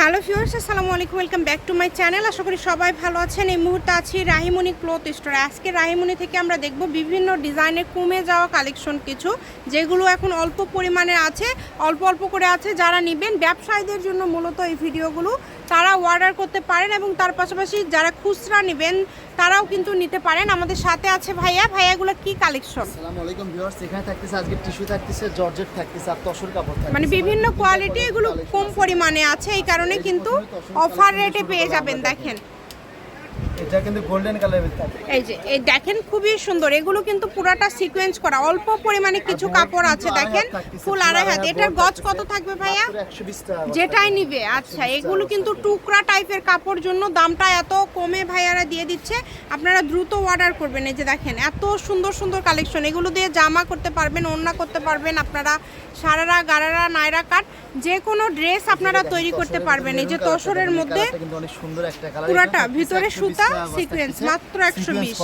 Hello viewers, আসসালামু আলাইকুম, welcome back to my channel. আশা করি সবাই ভালো আছেন। এই মুহূর্তে আছি রাহিমণি ক্লথ স্টোরে। আজকে রাহিমণি থেকে আমরা দেখব বিভিন্ন ডিজাইনের কমে যাওয়া কালেকশন কিছু, যেগুলো এখন অল্প পরিমাণে আছে, অল্প অল্প করে আছে যারা নেবেন। ব্যবসায়ীদের জন্য মূলত এই ভিডিওগুলো তারা অর্ডার করতে পারেন এবং তার পাশাপাশি যারা খুচরা নেবেন তারাও কিন্তু নিতে পারেন। আমাদের সাথে আছে ভাইয়া। ভাইয়াগুলো কি কালেকশন আসসালামু আলাইকুম ভিউয়ার্স এখানে থাকতেছে আজকে টিস্যু থাকতেছে জর্জেট থাকতেছে আর তসর কাপড় থাকতেছে। মানে বিভিন্ন কোয়ালিটি এগুলো কম পরিমাণে আছে এই কারণে কিন্তু অফার রেটে পেয়ে যাবেন দেখেন। এটা কিন্তু গোল্ডেন কালারের এই যে এই দেখেন খুবই সুন্দর। এগুলো কিন্তু পুরাটা সিকোয়েন্স করা। অল্প পরিমাণে কিছু কাপড় আছে দেখেন। ফুল আড়াই হাত। এটার গজ কত থাকবে ভাইয়া? 120 টাকা যেটাই নিবে। আচ্ছা এগুলো কিন্তু টুকরা টাইপের কাপড় জন্য দামটা এত কমে ভাইয়ারা দিয়ে দিচ্ছে। আপনারা দ্রুত অর্ডার করবেন। এই যে দেখেন এত সুন্দর সুন্দর কালেকশন এগুলো দিয়ে জামা করতে পারবেন ওড়না করতে পারবেন আপনারা। সারারা গারারা নাইরা কাট যে কোনো ড্রেস আপনারা তৈরি করতে পারবেন। এই যে তসরের মধ্যে পুরাটা ভিতরে সুতা সিকোয়েন্স মাত্র একশো বিশ।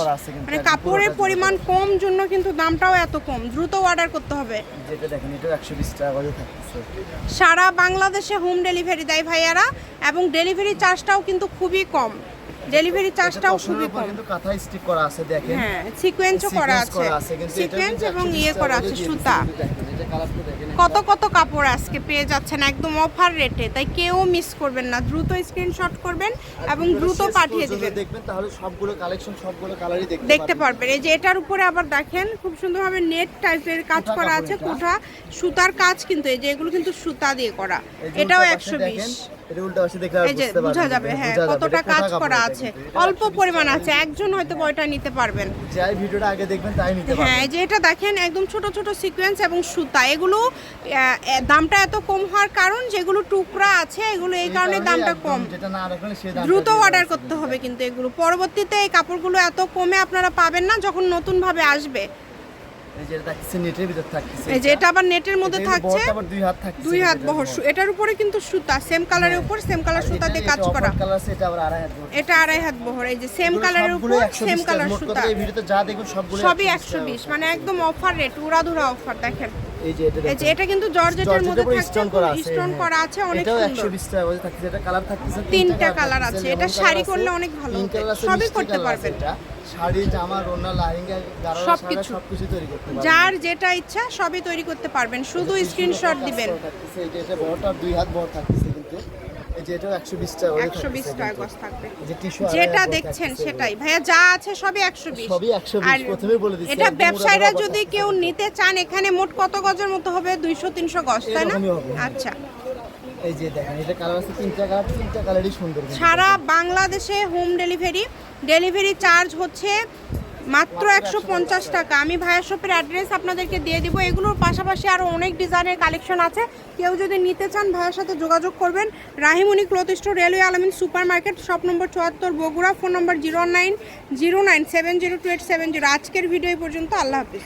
মানে কাপড়ের পরিমাণ কম জন্য কিন্তু দামটাও এত কম। দ্রুত অর্ডার করতে হবে। যেটা দেখেন এটা 120 টাকা সারা বাংলাদেশে হোম ডেলিভারি দেয় ভাইয়ারা এবং ডেলিভারি চার্জটাও কিন্তু খুবই কম। ডেলিভারি চার্জটাও খুবই কম। কিন্তু কাঁথা স্টিক করা আছে দেখেন। হ্যাঁ সিকোয়েন্সও করা আছে। সিকোয়েন্স এবং ইয়ে করা আছে সুতা। কত কত কাপড় আজকে পেয়ে যাচ্ছেন একদম অফার রেটে তাই কেউ মিস করবেন না। দ্রুত স্ক্রিনশট করবেন এবং দ্রুত পাঠিয়ে দিবেন। দেখবেন তাহলে সবগুলো কালেকশন সবগুলো কালারই দেখতে দেখতে পারবেন। এই যে এটার উপরে আবার দেখেন খুব সুন্দরভাবে নেট টাইপের কাজ করা আছে কোঠা সুতার কাজ কিন্তু এই যে এগুলো কিন্তু সুতা দিয়ে করা। এটাও একশো বিশ। এটা উল্টা পাশে দেখলে এই যে বোঝা যাবে হ্যাঁ কতটা কাজ করা আছে? অল্প পরিমাণ আছে একজন হয়তো নিতে পারবেন। যাই ভিডিওটা আগে দেখবেন তাই নিতে হ্যাঁ এই যে এটা দেখেন একদম ছোট ছোট সিকোয়েন্স এবং সুতা। এগুলো দামটা এত কম হওয়ার কারণ যেগুলো টুকরা আছে এগুলো এই কারণে দামটা কম। যেটা না রাখলে সে দ্রুত অর্ডার করতে হবে কিন্তু এগুলো। পরবর্তীতে এই কাপড়গুলো এত কমে আপনারা পাবেন না যখন নতুন ভাবে আসবে। এই যে এটা আবার নেটের মধ্যে থাকছে দুই হাত বহর এটার উপরে কিন্তু সুতা সেম কালারের উপর সেম কালার সুতা দিয়ে কাজ করা। এটা আড়াই হাত বহর। এই যে সেম কালারের উপর সেম কালার সুতা। সবই একশো বিশ। মানে একদম অফার রেট উড়াধুরা অফার দেখেন। এই যে এটা এই যে এটা কিন্তু জর্জেটের জর্জেটের মধ্যে থাকছে stone করা আছে, স্টোন হ্যাঁ। করা আছে অনেক এটাও 120 টাকা করে থাকতেছে এটা কালার থাকতেছে তিনটা কালার আছে এটা শাড়ি করলে অনেক ভালো pink হতো colour আছে, সবই করতে পারবেন। এটা। শাড়ি জামা রোনা লাহেঙ্গা গারারা সবকিছু। সবকিছু তৈরি করতে পারবেন। যার যেটা ইচ্ছা সবই তৈরি করতে পারবেন। শুধু স্ক্রিনশট দিবেন। থাকতেছে এটা বড়টা দুই হাত বড় এই যে এটাও 120 টাকা করে একশো বিশ থাকতেছে টাকা গজ থাকবে। এই যে টিস্যু যেটা দেখছেন সেটাই। ভাইয়া যা আছে সবই একশো বিশ। সবই 120 আর বলে দিচ্ছি, এটা ব্যবসায়ীরা যদি কেউ নিতে চান এখানে মোট কত গজের মতো হবে? দুইশো তিনশো গজ তাই না? আচ্ছা। এই যে দেখেন এটা কালার আছে তিনটা কালার তিনটা কালারই সুন্দর সারা বাংলাদেশে হোম ডেলিভারি ডেলিভারি চার্জ হচ্ছে মাত্র একশো পঞ্চাশ টাকা। আমি ভায়া শপের অ্যাড্রেস আপনাদেরকে দিয়ে দিব। এগুলোর পাশাপাশি আরও অনেক ডিজাইনের কালেকশন আছে। কেউ যদি নিতে চান, ভাইয়ের সাথে যোগাযোগ করবেন। Rahimoni cloth store, railway Almin super market shop number চুয়াত্তর, Bogura. Phone number zero nine zero nine, seven zero two eight seven zero. আজকের ভিডিও পর্যন্ত। আল্লাহ হাফিজ।